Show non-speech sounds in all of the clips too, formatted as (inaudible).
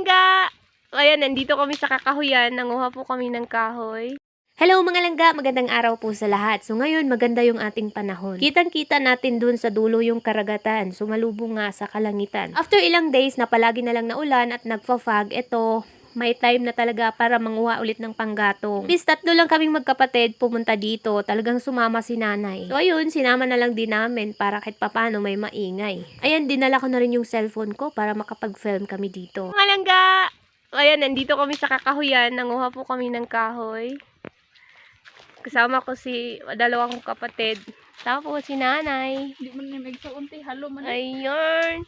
langga! Ayan, nandito kami sa kakahuyan. Nanguha po kami ng kahoy. Hello mga langga, magandang araw po sa lahat. So ngayon, maganda yung ating panahon. Kitang-kita natin dun sa dulo yung karagatan, sumalubong nga sa kalangitan. After ilang days na palagi na lang naulan at nagfa-fog, ito, may time na talaga para manguha ulit ng panggatong. Bis tatlo lang kaming magkapatid pumunta dito. Talagang sumama si nanay. So ayun, sinama na lang din namin para kahit papano may maingay. Ayan, dinala ko na rin yung cellphone ko para makapag-film kami dito. Mga langga! Ayan, nandito kami sa kakahuyan. Nanguha po kami ng kahoy. Kasama ko si dalawang kapatid. Tapos si nanay. Di man na magsaunti, halo man. Ayun.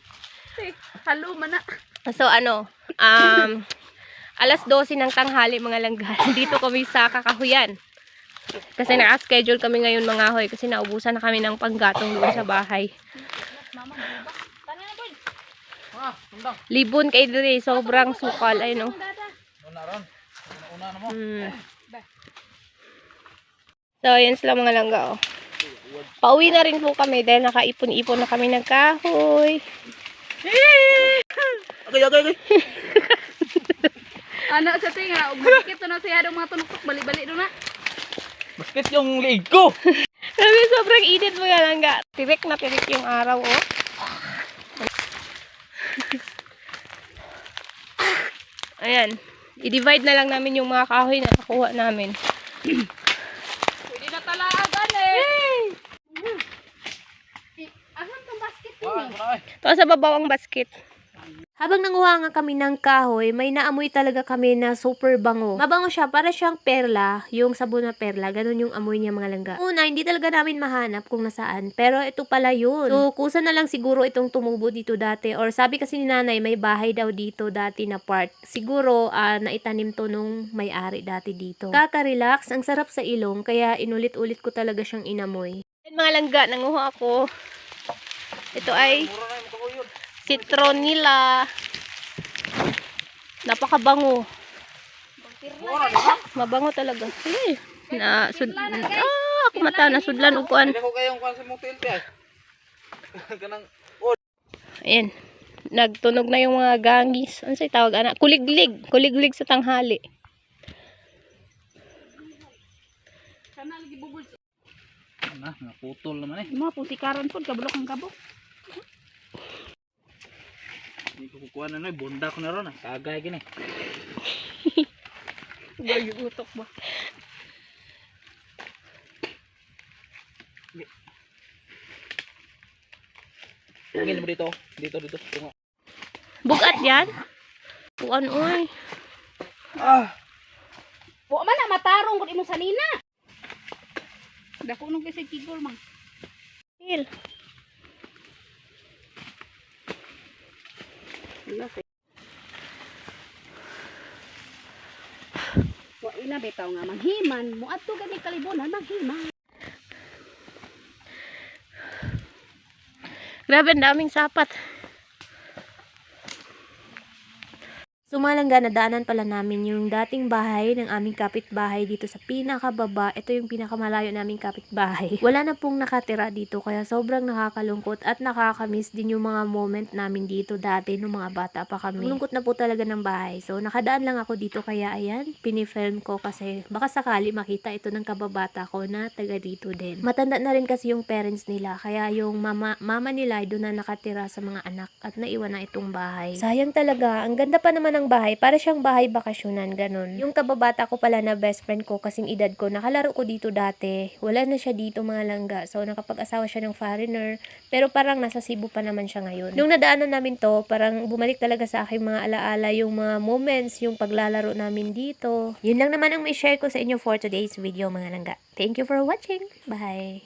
Halo man na. So ano, um, alas 12 ng tanghali mga langga. (laughs) Dito kami sa kakahuyan. Kasi naka-schedule kami ngayon mga hoy kasi naubusan na kami ng panggatong doon sa bahay. Ah. Libon kay dire, sobrang sukal. Oh. Una na mo. Hmm. So, ayan sila mga langga, oh. Pauwi na rin po kami dahil nakaipon-ipon na kami ng kahoy. (laughs) Okay, okay, okay. (laughs) Ano sa tinga, ug bakit to na siya daw mga tunuktok bali-bali do na. Basket yung leg ko. (laughs) Sabi, sobrang init mga langga. Tirik na tirik yung araw, oh. (laughs) Ayan. I-divide na lang namin yung mga kahoy na nakuha namin. (clears throat) Pwede na talagan eh. Eh, Asan tong basket wala eh. Ito sa babaw ang basket. Habang nanguha nga kami ng kahoy, may naamoy talaga kami na super bango. Mabango siya, para siyang perla, yung sabon na perla. Ganun yung amoy niya mga langga. Una, hindi talaga namin mahanap kung nasaan. Pero ito pala yun. So, kusa na lang siguro itong tumubo dito dati. Or sabi kasi ni nanay, may bahay daw dito dati na part. Siguro, ah, naitanim to nung may-ari dati dito. Kaka-relax, ang sarap sa ilong, kaya inulit-ulit ko talaga siyang inamoy. Mga langga, nanguha ako. Ito ay Makakuyod. citronilla. Napakabango. Mabango talaga. Eh, na sud ah, ako mata na sudlan sa. (laughs) Kanang Ayan. Nagtunog na yung mga gangis. Ano say tawag ana? Kuliglig. Kuliglig sa tanghali. Kana lagi bubul. na, naputol naman eh. Mga putikaran pod kabulok ang kabok. Hindi ko kukuha na no, bunda ko na ron ah. Kagay gini. Gayo utok ba? Lagyan mo dito. Dito, dito. Ito nga. Bugat yan. Kuan oy. Ah! Wa man na matarong kun imo sanina. Dako nung kasi kigol mang. Feel. Wa ina bitaw nga manghiman, mo adto gani kalibunan manghiman. Grabe, daming sapat. Sumalangga, nadaanan pala namin yung dating bahay ng aming kapitbahay dito sa pinakababa. Ito yung pinakamalayo naming kapitbahay. (laughs) Wala na pong nakatira dito kaya sobrang nakakalungkot at nakakamiss din yung mga moment namin dito dati nung mga bata pa kami. Lungkot na po talaga ng bahay. So nakadaan lang ako dito kaya ayan, pinifilm ko kasi baka sakali makita ito ng kababata ko na taga dito din. Matanda na rin kasi yung parents nila kaya yung mama, mama nila doon na nakatira sa mga anak at naiwan na itong bahay. Sayang talaga, ang ganda pa naman ng bahay, para siyang bahay bakasyonan, ganun. Yung kababata ko pala na best friend ko kasing edad ko, nakalaro ko dito dati. Wala na siya dito mga langga. So nakapag-asawa siya ng foreigner, pero parang nasa Cebu pa naman siya ngayon. Nung nadaanan namin to, parang bumalik talaga sa aking mga alaala yung mga moments, yung paglalaro namin dito. Yun lang naman ang may share ko sa inyo for today's video mga langga. Thank you for watching. Bye!